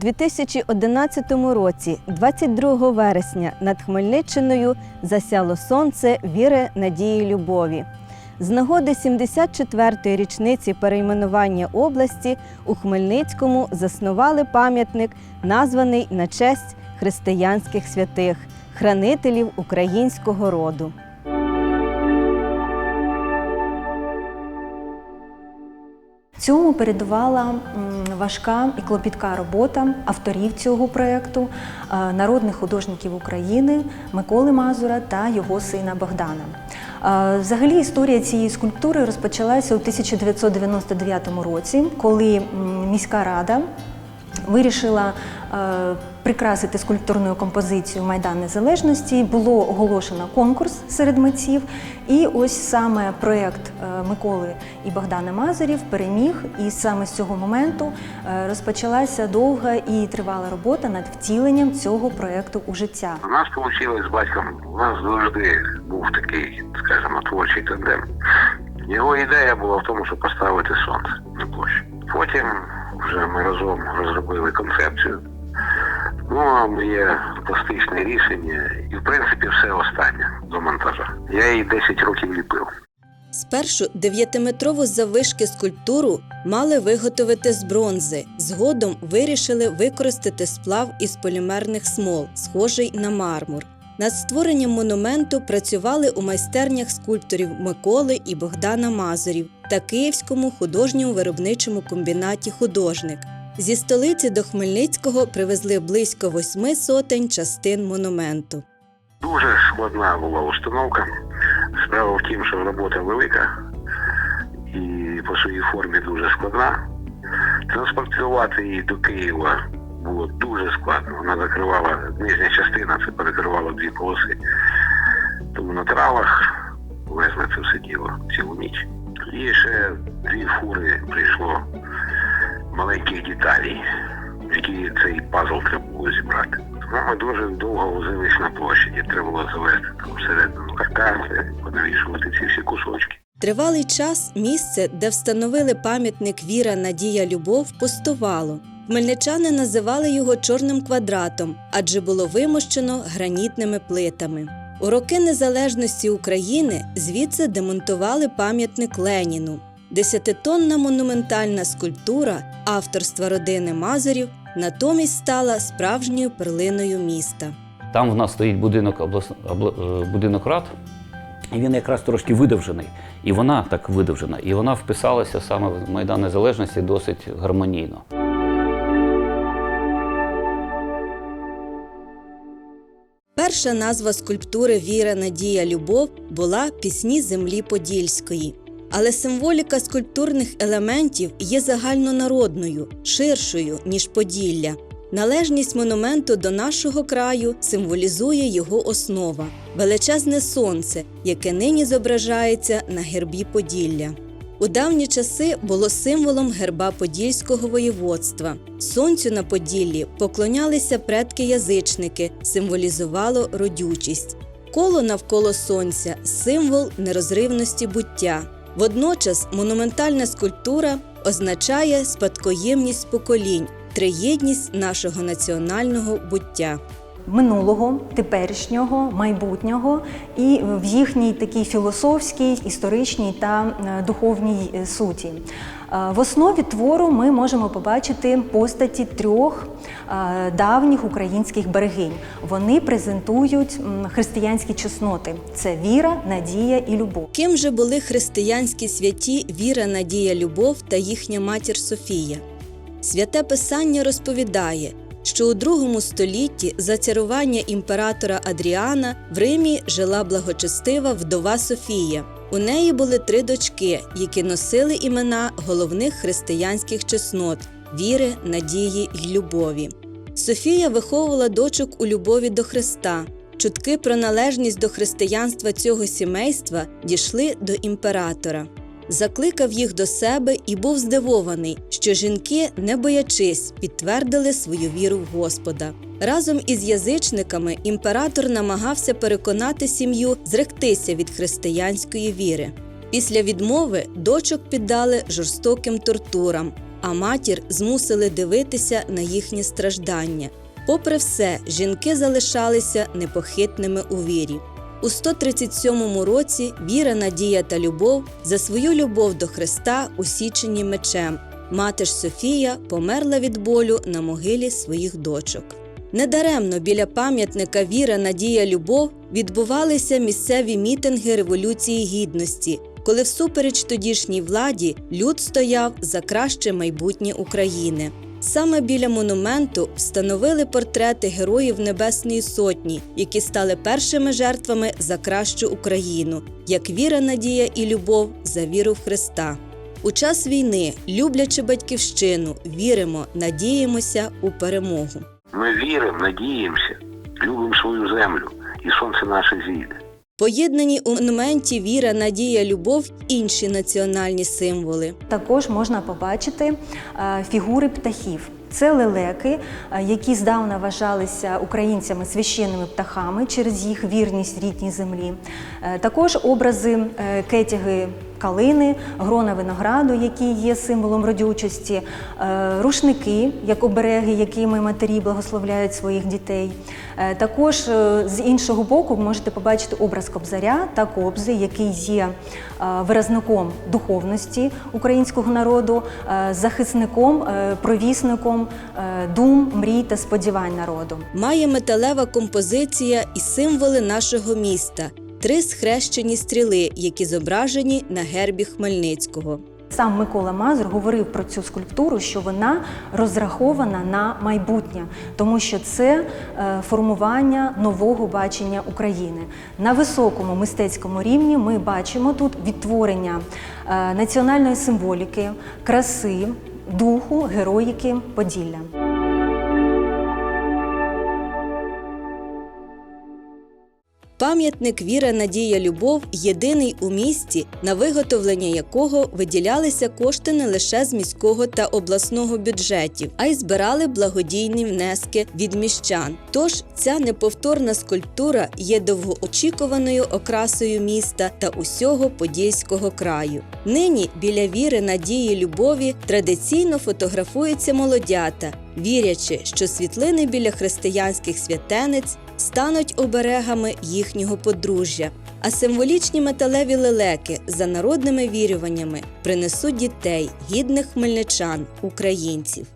2011 році, 22 вересня, над Хмельниччиною засяло сонце віри, надії, любові. З нагоди 74-ї річниці перейменування області у Хмельницькому заснували пам'ятник, названий на честь християнських святих, хранителів українського роду. Цьому передувала важка і клопітка робота авторів цього проєкту, е, народних художників України Миколи Мазура та його сина Богдана. Е, Взагалі історія цієї скульптури розпочалася у 1999 році, коли міська рада вирішила е, прикрасити скульптурною композицію Майдан Незалежності. Було оголошено конкурс серед митців, і ось саме проєкт е, Миколи і Богдана Мазурів переміг. І саме з цього моменту е, розпочалася довга і тривала робота над втіленням цього проєкту у життя. У нас вийшло з батьком, у нас завжди був такий, скажімо, творчий тандем. Його ідея була в тому, щоб поставити сонце на площі. Потім вже ми разом розробили концепцію. Ну, а моє пластичне рішення, і в принципі все останнє до монтажа. Я її 10 років ліпив. Спершу 9-метрову заввишки скульптуру мали виготовити з бронзи. Згодом вирішили використати сплав із полімерних смол, схожий на мармур. Над створенням монументу працювали у майстернях скульпторів Миколи і Богдана Мазурів та Київському художньому виробничому комбінаті Художник. Зі столиці до Хмельницького привезли близько восьми сотень частин монументу. Дуже складна була установка. Справа в тім, що робота велика і по своїй формі дуже складна. Транспортувати її до Києва було дуже складно. Вона закривала нижня частина, це перекривало дві полоси. Тому на травах везли це все діло цілу ніч. І ще дві фури прийшло маленьких деталей, які цей пазл треба було зібрати. Ми дуже довго возились на площаді. Треба було завести там всередину каркаси, понавішувати ці всі кусочки. Тривалий час місце, де встановили пам'ятник Віра, Надія, Любов, пустувало. Хмельничани називали його чорним квадратом, адже було вимощено гранітними плитами. У роки незалежності України звідси демонтували пам'ятник Леніну. Десятитонна монументальна скульптура авторства родини Мазурів натомість стала справжньою перлиною міста. Там в нас стоїть будинок, облас... обла- е, будинок рад, і він якраз трошки видовжений. І вона так видовжена, і вона вписалася саме в Майдан Незалежності досить гармонійно. Перша назва скульптури Віра, Надія, Любов була Пісні землі Подільської. Але символіка скульптурних елементів є загальнонародною, ширшою, ніж Поділля. Належність монументу до нашого краю символізує його основа величезне сонце, яке нині зображається на гербі Поділля. У давні часи було символом герба Подільського воєводства. Сонцю на Поділлі поклонялися предки-язичники, символізувало родючість. Коло навколо сонця символ нерозривності буття. Водночас монументальна скульптура означає спадкоємність поколінь, триєдність нашого національного буття. Минулого, теперішнього, майбутнього і в їхній такій філософській, історичній та е, духовній е, суті. Е, В основі твору ми можемо побачити постаті трьох давніх українських берегинь. Вони презентують християнські чесноти: це віра, надія і любов. Ким же були християнські святі Віра, Надія, Любов та їхня матір Софія? Святе Писання розповідає, що у другому столітті за царювання імператора Адріана в Римі жила благочестива вдова Софія. У неї були три дочки, які носили імена головних християнських чеснот віри, надії й любові. Софія виховувала дочок у любові до Христа. Чутки про належність до християнства цього сімейства дійшли до імператора. Закликав їх до себе і був здивований, що жінки, не боячись, підтвердили свою віру в Господа. Разом із язичниками імператор намагався переконати сім'ю зректися від християнської віри. Після відмови дочок піддали жорстоким тортурам. а матір змусили дивитися на їхні страждання. Попри все, жінки залишалися непохитними у вірі. У 137 році віра, надія та любов за свою любов до Христа, усічені мечем. Мати ж Софія померла від болю на могилі своїх дочок. Недаремно біля пам'ятника Віра, Надія, Любов відбувалися місцеві мітинги Революції Гідності, коли всупереч тодішній владі люд стояв за краще майбутнє України. Саме біля монументу встановили портрети героїв Небесної Сотні, які стали першими жертвами за кращу Україну, як віра, надія і любов за віру в Христа. У час війни, люблячи батьківщину, віримо, надіємося у перемогу. Ми віримо, надіємося, любимо свою землю, і сонце наше зійде. Поєднані у монументі віра, надія, любов інші національні символи. Також можна побачити е, фігури птахів. Це лелеки, е, які здавна вважалися українцями священними птахами через їх вірність рідній землі. Е, Також образи кетяги калини, грона винограду, які є символом родючості, е, рушники, як обереги, якими матері благословляють своїх дітей. Е, Також е, з іншого боку ви можете побачити образ кобзаря та кобзи, який є виразником духовності українського народу, захисником, провісником дум, мрій та сподівань народу. Має металева композиція і символи нашого міста три схрещені стріли, які зображені на гербі Хмельницького. Сам Микола Мазур говорив про цю скульптуру, що вона розрахована на майбутнє, тому що це е, формування нового бачення України. На високому мистецькому рівні ми бачимо тут відтворення е, національної символіки, краси, духу, героїки Поділля. Пам'ятник Віра, Надія, Любов єдиний у місті, на виготовлення якого виділялися кошти не лише з міського та обласного бюджетів, а й збирали благодійні внески від міщан. Тож ця неповторна скульптура є довгоочікуваною окрасою міста та усього подільського краю. Нині біля віри, надії, любові традиційно фотографуються молодята, вірячи, що світлини біля християнських святенець стануть оберегами їхнього подружжя, а символічні металеві лелеки за народними вірюваннями принесуть дітей, гідних хмельничан, українців.